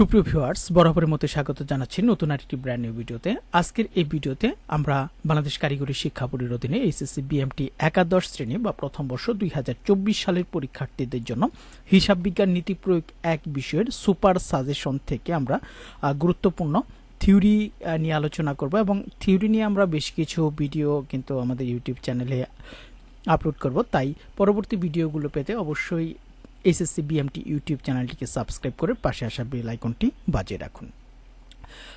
সুপ্রিয় ভিউয়ার্স বরাবরের মতো স্বাগত জানাচ্ছি নতুন আরেকটি ব্র্যান্ড নিউ ভিডিওতে আজকের এই ভিডিওতে আমরা বাংলাদেশ কারিগরি শিক্ষা বোর্ডের অধীনে এইচএসসি বিএমটি একাদশ শ্রেণি বা প্রথম বর্ষ দুই হাজার চব্বিশ সালের পরীক্ষার্থীদের জন্য হিসাব বিজ্ঞান নীতি প্রয়োগ এক বিষয়ের সুপার সাজেশন থেকে আমরা গুরুত্বপূর্ণ থিওরি নিয়ে আলোচনা করব এবং থিওরি নিয়ে আমরা বেশ কিছু ভিডিও কিন্তু আমাদের ইউটিউব চ্যানেলে আপলোড করব। তাই পরবর্তী ভিডিওগুলো পেতে অবশ্যই এসএসসি বিএমটি ইউটিউব চ্যানেলটিকে সাবস্ক্রাইব করে পাশে আসা বেল আইকনটি বাজিয়ে রাখুন।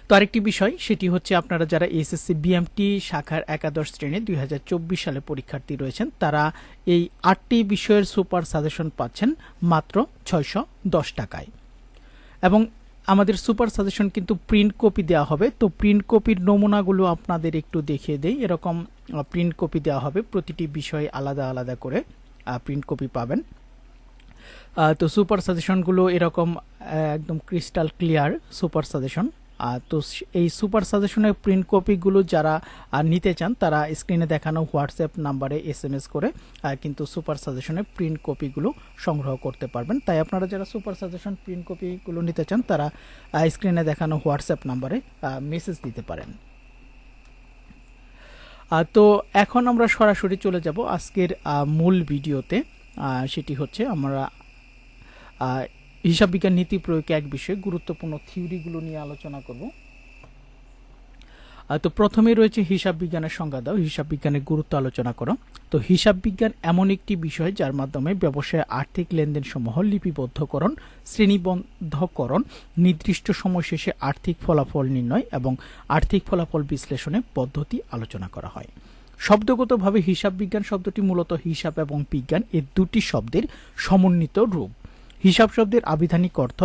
তো আরেকটি বিষয়, সেটি হচ্ছে আপনারা যারা এসএসসি বিএমটি শাখার একাদশ শ্রেণি দুই সালে পরীক্ষার্থী রয়েছেন, তারা এই আটটি বিষয়ের সুপার সাজেশন পাচ্ছেন মাত্র ছয়শো দশ টাকায়। এবং আমাদের সুপার সাজেশন কিন্তু প্রিন্ট কপি দেওয়া হবে, তো প্রিন্ট কপির নমুনাগুলো আপনাদের একটু দেখিয়ে দেই। এরকম প্রিন্ট কপি দেওয়া হবে, প্রতিটি বিষয় আলাদা আলাদা করে প্রিন্ট কপি পাবেন। তো সুপার সাজেশনগুলো এরকম একদম ক্রিস্টাল ক্লিয়ার সুপার সাজেশন তো এই সুপার সাজেশনের প্রিন্ট কপিগুলো যারা নিতে চান, তারা স্ক্রিনে দেখানো হোয়াটসঅ্যাপ নাম্বারে এস এম এস করে কিন্তু সুপার সাজেশনের প্রিন্ট কপিগুলো সংগ্রহ করতে পারবেন। তাই আপনারা যারা সুপার সাজেশন প্রিন্ট কপিগুলো নিতে চান, তারা স্ক্রিনে দেখানো হোয়াটসঅ্যাপ নাম্বারে মেসেজ দিতে পারেন। তো এখন আমরা সরাসরি চলে যাব আজকের মূল ভিডিওতে সেটি হচ্ছে আমরা আহ, হিসাব বিজ্ঞান নীতি প্রয়োগে এক বিষয়ে গুরুত্বপূর্ণ থিওরিগুলো নিয়ে আলোচনা করব। তো প্রথমে রয়েছে হিসাব বিজ্ঞানের সংজ্ঞা দাও হিসাব বিজ্ঞানের গুরুত্ব আলোচনা করো। তো হিসাব বিজ্ঞান এমন একটি বিষয় যার মাধ্যমে ব্যবসায় আর্থিক লেনদেন সমূহ লিপিবদ্ধকরণ শ্রেণীবদ্ধকরণ নির্দিষ্ট সময় শেষে আর্থিক ফলাফল নির্ণয় এবং আর্থিক ফলাফল বিশ্লেষণে পদ্ধতি আলোচনা করা হয়। শব্দগতভাবে হিসাব বিজ্ঞান শব্দটি মূলত হিসাব এবং বিজ্ঞান এই দুটি শব্দের সমন্বিত রূপ। হিসাব শব্দের আবিধানিক অর্থ,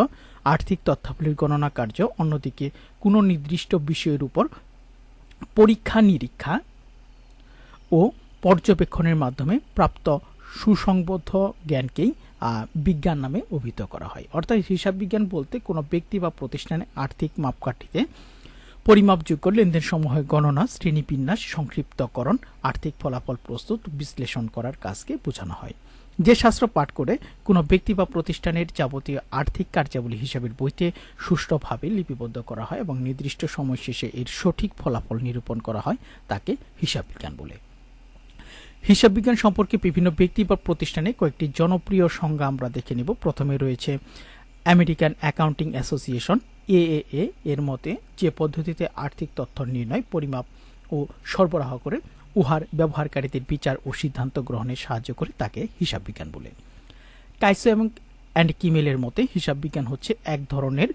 আর্থিক তথ্যাবলীর গণনা কার্য, অন্যদিকে কোনো নির্দিষ্ট বিষয়ের উপর পরীক্ষা নিরীক্ষা ও পর্যবেক্ষণের মাধ্যমে প্রাপ্ত সুসংবদ্ধ জ্ঞানকেই বিজ্ঞান নামে অভিহিত করা হয়। অর্থাৎ হিসাব বিজ্ঞান বলতে কোনো ব্যক্তি বা প্রতিষ্ঠানে আর্থিক মাপকাঠিতে পরিমাপযোগ্য লেনদেন সমূহের গণনা, শ্রেণীবিন্যাস, সংক্ষিপ্তকরণ, আর্থিক ফলাফল প্রস্তুত, বিশ্লেষণ করার কাজকে বোঝানো হয়। যে শাস্ত্র পাঠ করে কোনো ব্যক্তি বা প্রতিষ্ঠানের যাবতীয় আর্থিক কার্যাবলী হিসাবের বইতে সুষ্ঠুভাবে লিপিবদ্ধ করা হয় এবং নির্দিষ্ট সময় শেষে এর সঠিক ফলাফল নিরূপণ করা হয়, তাকে হিসাব বিজ্ঞান বলে। হিসাব বিজ্ঞান সম্পর্কে বিভিন্ন ব্যক্তি বা প্রতিষ্ঠানে কয়েকটি জনপ্রিয় সংজ্ঞা আমরা দেখে নিব। প্রথমে রয়েছে আমেরিকান অ্যাকাউন্টিং অ্যাসোসিয়েশন এএএ এর মতে যে পদ্ধতিতে আর্থিক তথ্য নির্ণয়, পরিমাপ ও সরবরাহ করে উহার ব্যবহারকারীদের বিচার ও সিদ্ধান্ত গ্রহণে সাহায্য করে তাকে হিসাব বিজ্ঞান বলে। কাইসো এবং অ্যান্ড কিমেলের মতে হিসাব বিজ্ঞান হচ্ছে এক ধরনের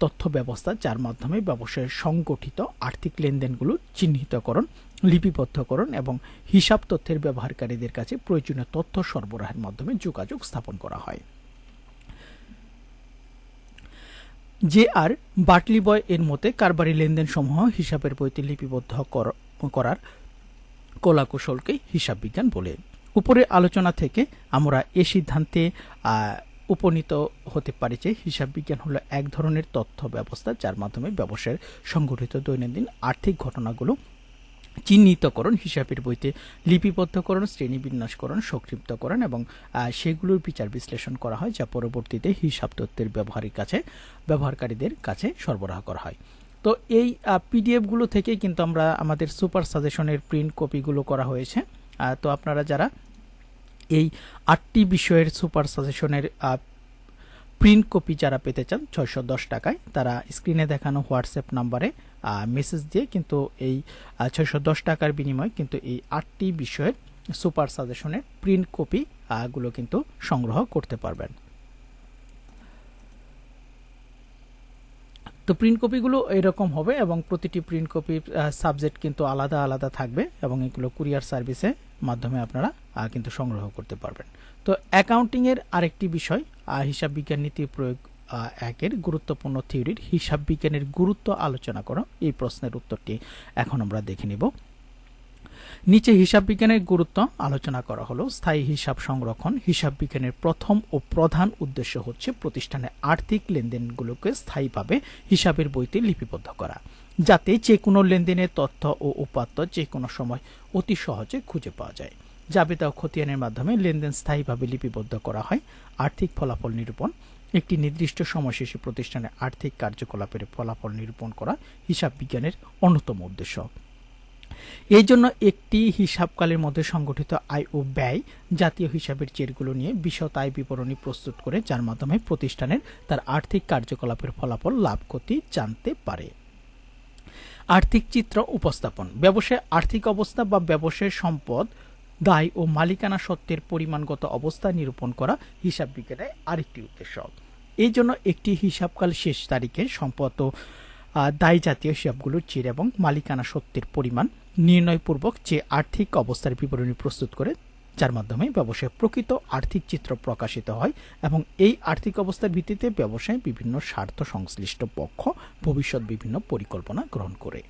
তথ্য ব্যবস্থা যার মাধ্যমে ব্যবসায়ের সংগঠিত আর্থিক লেনদেনগুলো চিহ্নিতকরণ, লিপিবদ্ধকরণ এবং হিসাব তথ্যের ব্যবহারকারীদের কাছে প্রয়োজনীয় তথ্য সরবরাহের মাধ্যমে যোগাযোগ স্থাপন করা হয়। জে আর বাটলি বয় এর মতে কারবারি লেনদেন সমূহ হিসাবের বইতে লিপিবদ্ধ কর- করার কলাকৌশলকে হিসাব বিজ্ঞান বলে। উপরে আলোচনা থেকে আমরা এ সিদ্ধান্তে উপনীত হতে পারি যে হিসাব বিজ্ঞান হলো এক ধরনের তথ্য ব্যবস্থা যার মাধ্যমে ব্যবসায়ের সংগঠিত দৈনন্দিন আর্থিক ঘটনাগুলো চিহ্নিতকরণ, হিসাবের বইতে লিপিবদ্ধকরণ, শ্রেণীবিন্যাসকরণ, সংক্ষিপ্তকরণ এবং সেগুলোর বিচার বিশ্লেষণ করা হয় যা পরবর্তীতে হিসাব তথ্যের ব্যবহারের কাছে, ব্যবহারকারীদের কাছে সরবরাহ করা হয়। তো এই পিডিএফগুলো থেকে কিন্তু আমরা আমাদের সুপার সাজেশনের প্রিন্ট কপিগুলো করা হয়েছে। তো আপনারা যারা এই আটটি বিষয়ের সুপার সাজেশনের প্রিন্ট কপি যারা পেতে চান, ছয়শো দশ টাকায়, তারা স্ক্রিনে দেখানো হোয়াটসঅ্যাপ নাম্বারে মেসেজ দিয়ে কিন্তু এই ছয়শো দশ টাকার বিনিময়ে কিন্তু এই আটটি বিষয়ের সুপার সাজেশনের প্রিন্ট কপি গুলো কিন্তু সংগ্রহ করতে পারবেন। তো প্রিন্ট কপিগুলো এরকম হবে এবং প্রতিটি প্রিন্ট কপির সাবজেক্ট কিন্তু আলাদা আলাদা থাকবে এবং এগুলো কুরিয়ার সার্ভিসের মাধ্যমে আপনারা কিন্তু সংগ্রহ করতে পারবেন। তো অ্যাকাউন্টিং এর আরেকটি বিষয় হিসাব বিজ্ঞান নীতি প্রয়োগ একের গুরুত্বপূর্ণ থিওরির হিসাব বিজ্ঞানের গুরুত্ব আলোচনা করো। এই প্রশ্নের উত্তরটি এখন আমরা দেখে নিব। নিচে হিসাব বিজ্ঞানের গুরুত্ব আলোচনা করা হলো। স্থায়ী হিসাব সংরক্ষণ হিসাব বিজ্ঞানের প্রথম ও প্রধান উদ্দেশ্য হচ্ছে প্রতিষ্ঠানের আর্থিক লেনদেনগুলোকে স্থায়ীভাবে হিসাবের বইতে লিপিবদ্ধ করা, যাতে যে কোনো লেনদেনের তথ্য ও উপাত্ত যে কোনো সময় অতি সহজে খুঁজে পাওয়া যায়। জাবেদা খতিয়ানের মাধ্যমে লেনদেন স্থায়ীভাবে লিপিবদ্ধ করা হয়। আর্থিক ফলাফল নিরূপণ একটি নির্দিষ্ট সময় শেষে প্রতিষ্ঠানের আর্থিক কার্যকলাপের ফলাফল নিরূপণ করা হিসাব বিজ্ঞানের অন্যতম উদ্দেশ্য। এই জন্য একটি হিসাবকালের মধ্যে সংগঠিত আয় ও ব্যয় জাতীয় হিসাবের চেরগুলো নিয়ে বিশদ আয় বিবরণী প্রস্তুত করে যার মাধ্যমে প্রতিষ্ঠানের তার আর্থিক কার্যকলাপের ফলাফল লাভ ক্ষতি জানতে পারে। আর্থিক চিত্র উপস্থাপন। ব্যবসায় আর্থিক অবস্থা বা ব্যবসায়ের সম্পদ দায় ও মালিকানা সত্ত্বের পরিমাণগত অবস্থা নিরূপণ করা হিসাব বিজ্ঞানের আরেকটি উদ্দেশ্য। এই জন্য একটি হিসাবকাল শেষ তারিখে সম্পদ দায় জাতীয় হিসাবগুলোর চির এবং মালিকানা সত্যের পরিমাণ নির্ণয়পূর্বক যে আর্থিক অবস্থার বিবরণী প্রস্তুত করে, যার মাধ্যমে ব্যবসায় প্রকৃত আর্থিক চিত্র প্রকাশিত হয় এবং এই আর্থিক অবস্থার ভিত্তিতে ব্যবসায় বিভিন্ন স্বার্থ সংশ্লিষ্ট পক্ষ ভবিষ্যৎ বিভিন্ন পরিকল্পনা গ্রহণ করে।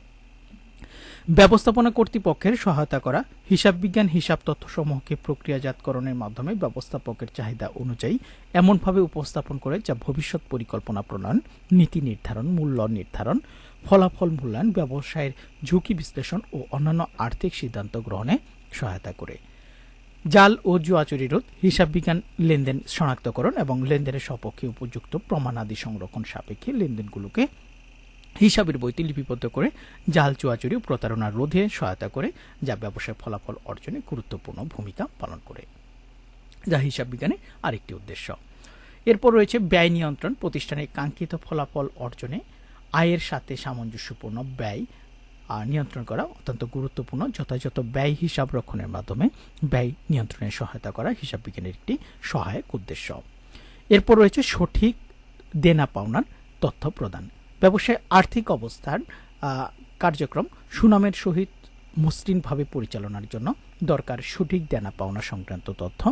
ব্যবস্থাপনা কর্তৃপক্ষের সহায়তা করা, হিসাব বিজ্ঞান, হিসাব তথ্যসমূহকে প্রক্রিয়াজাতকরণের মাধ্যমে ব্যবস্থাপকের চাহিদা অনুযায়ী এমনভাবে উপস্থাপন করে যা ভবিষ্যৎ পরিকল্পনা প্রণয়ন, নীতি নির্ধারণ, মূল্য নির্ধারণ, ফলাফল মূল্যায়ন, ব্যবসায়ের ঝুঁকি বিশ্লেষণ ও অন্যান্য আর্থিক সিদ্ধান্ত গ্রহণে সহায়তা করে। জাল ও জুয়াচুরি রোধ, হিসাব বিজ্ঞান লেনদেন শনাক্তকরণ এবং লেনদেনের সপক্ষে উপযুক্ত প্রমাণাদি সংরক্ষণ সাপেক্ষে লেনদেনগুলোকে হিসাবের বইতে লিপিবদ্ধ করে জাল চুয়াচুরি ও প্রতারণা রোধে সহায়তা করে, যা ব্যবসায় ফলাফল অর্জনে গুরুত্বপূর্ণ ভূমিকা পালন করে। যা হিসাব বিজ্ঞানে আরেকটি উদ্দেশ্য। এরপর রয়েছে ব্যয় নিয়ন্ত্রণ প্রতিষ্ঠানের কাঙ্ক্ষিত ফলাফল অর্জনে আয়ের সাথে সামঞ্জস্যপূর্ণ ব্যয় নিয়ন্ত্রণ করা অত্যন্ত গুরুত্বপূর্ণ। যথাযথ ব্যয় হিসাব রক্ষণের মাধ্যমে ব্যয় নিয়ন্ত্রণে সহায়তা করা হিসাব বিজ্ঞানের একটি সহায়ক উদ্দেশ্য। এরপর রয়েছে সঠিক দেনা পাওনার তথ্য প্রদান। ব্যবসায় আর্থিক অবস্থার কার্যক্রম সুনামের সহিত মসৃণভাবে পরিচালনার জন্য দরকার সঠিক দেনা পাওনা সংক্রান্ত তথ্য,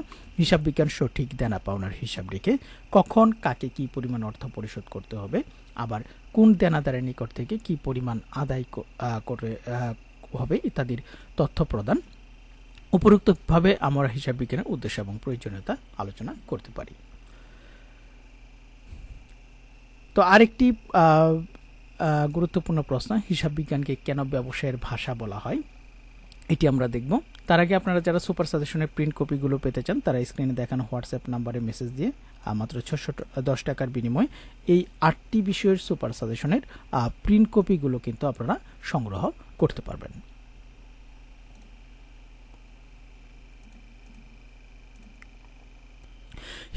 হিসাব বিজ্ঞান সঠিক দেনা পাওনার হিসাব রেখে কখন, কাকে কি পরিমাণ অর্থ পরিশোধ করতে হবে, আবার কোন দেনাদারের নিকট থেকে কি পরিমাণ আদায় করে হবে ইত্যাদির তথ্য প্রদান, উপরোক্তভাবে আমরা হিসাব বিজ্ঞানের উদ্দেশ্য এবং প্রয়োজনীয়তা আলোচনা করতে পারি। তো আরেকটি গুরুত্বপূর্ণ প্রশ্ন, হিসাব বিজ্ঞানকে কেন ব্যবসায়ের ভাষা বলা হয়? এটি আমরা দেখব। তার আগে আপনারা যারা সুপার সাজেশনের প্রিন্ট কপিগুলো পেতে চান, তারা স্ক্রিনে দেখানো হোয়াটসঅ্যাপ নাম্বারে মেসেজ দিয়ে মাত্র ছশো দশ টাকার বিনিময়ে এই আটটি বিষয়ের সুপার সাজেশনের প্রিন্ট কপিগুলো কিন্তু আপনারা সংগ্রহ করতে পারবেন।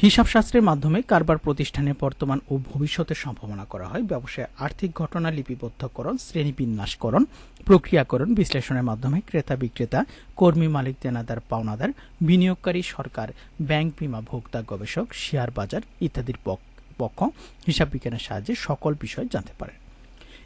হিসাবশাস্ত্রের মাধ্যমে কারবার প্রতিষ্ঠানের বর্তমান ও ভবিষ্যতের সম্ভাবনা করা হয়। ব্যবসায় আর্থিক ঘটনা লিপিবদ্ধকরণ, শ্রেণীবিন্যাসকরণ, প্রক্রিয়াকরণ, বিশ্লেষণের মাধ্যমে ক্রেতা বিক্রেতা, কর্মী মালিক, দেনাদার, পাওনাদার, বিনিয়োগকারী সরকার, ব্যাংক বিমা ভোক্তা, গবেষক, শেয়ার বাজার ইত্যাদির পক- পক্ষ হিসাব বিজ্ঞানের সাহায্যে সকল বিষয় জানতে পারে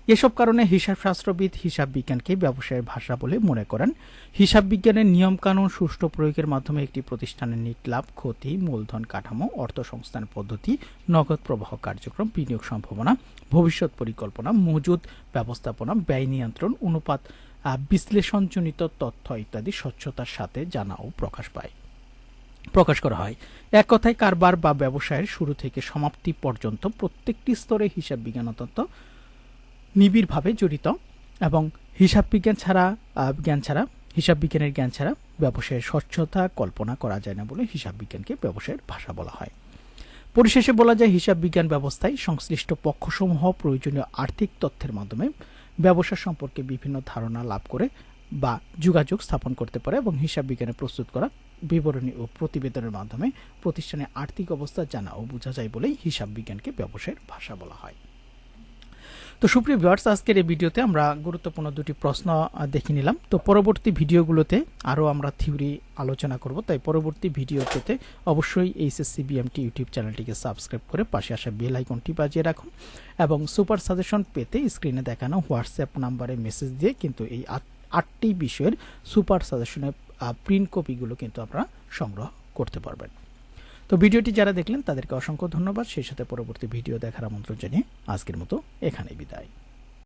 এসব কারণে হিসাবশাস্ত্রবিদ হিসাব বিজ্ঞানকে ব্যবসায়ের ভাষা বলে মনে করেন। হিসাব বিজ্ঞানের নিয়মকানুন, সুষ্ঠু প্রয়োগের মাধ্যমে একটি প্রতিষ্ঠানের নিট লাভ, ক্ষতি, মূলধন কাঠামো অর্থ সংস্থান পদ্ধতি, নগদ প্রবাহ কার্যক্রম, বিনিয়োগ সম্ভাবনা, ভবিষ্যৎ পরিকল্পনা, মজুদ ব্যবস্থাপনা, ব্যয় নিয়ন্ত্রণ, অনুপাত বিশ্লেষণজনিত তথ্য ইত্যাদি স্বচ্ছতার সাথে জানা ও প্রকাশ পায়। প্রকাশ করা হয়। এক কথায় কারবার বা ব্যবসায়ের শুরু থেকে সমাপ্তি পর্যন্ত প্রত্যেকটি স্তরে হিসাব বিজ্ঞান অত্যন্ত নিবিড়ভাবে জড়িত এবং হিসাব বিজ্ঞান ছাড়া জ্ঞান ছাড়া, হিসাব বিজ্ঞানের জ্ঞান ছাড়া ব্যবসায়ের স্বচ্ছতা কল্পনা করা যায় না বলে হিসাব বিজ্ঞানকে ব্যবসায়ের ভাষা বলা হয়। পরিশেষে বলা যায় হিসাব বিজ্ঞান ব্যবস্থায় সংশ্লিষ্ট পক্ষসমূহ প্রয়োজনীয় আর্থিক তথ্যের মাধ্যমে ব্যবসা সম্পর্কে বিভিন্ন ধারণা লাভ করে বা যোগাযোগ স্থাপন করতে পারে এবং হিসাব বিজ্ঞানে প্রস্তুত করা, বিবরণী ও প্রতিবেদনের মাধ্যমে প্রতিষ্ঠানের আর্থিক অবস্থা জানা ও বোঝা যায় বলেই হিসাব বিজ্ঞানকে ব্যবসায়ের ভাষা বলা হয়। তো সুপ্রিয় ভিউয়ার্স আজকের এই ভিডিওতে আমরা গুরুত্বপূর্ণ দুটি প্রশ্ন দেখে নিলাম। তো পরবর্তী ভিডিওগুলোতে আরও আমরা থিওরি আলোচনা করব। তাই পরবর্তী ভিডিও পেতে অবশ্যই এইচএসসি বিএমটি ইউটিউব চ্যানেলটিকে সাবস্ক্রাইব করে পাশে আসা বেল আইকনটি বাজিয়ে রাখুন এবং সুপার সাজেশন পেতে স্ক্রিনে দেখানো হোয়াটসঅ্যাপ নাম্বারে মেসেজ দিয়ে কিন্তু এই আট- আটটি বিষয়ের সুপার সাজেশনের প্রিন্ট কপিগুলো কিন্তু আপনারা সংগ্রহ করতে পারবেন। তো ভিডিওটি যারা দেখলেন তাদেরকে অসংখ্য ধন্যবাদ। সেই সাথে পরবর্তী ভিডিও দেখার আমন্ত্রণ জানিয়ে আজকের মতো এখানেই বিদায়।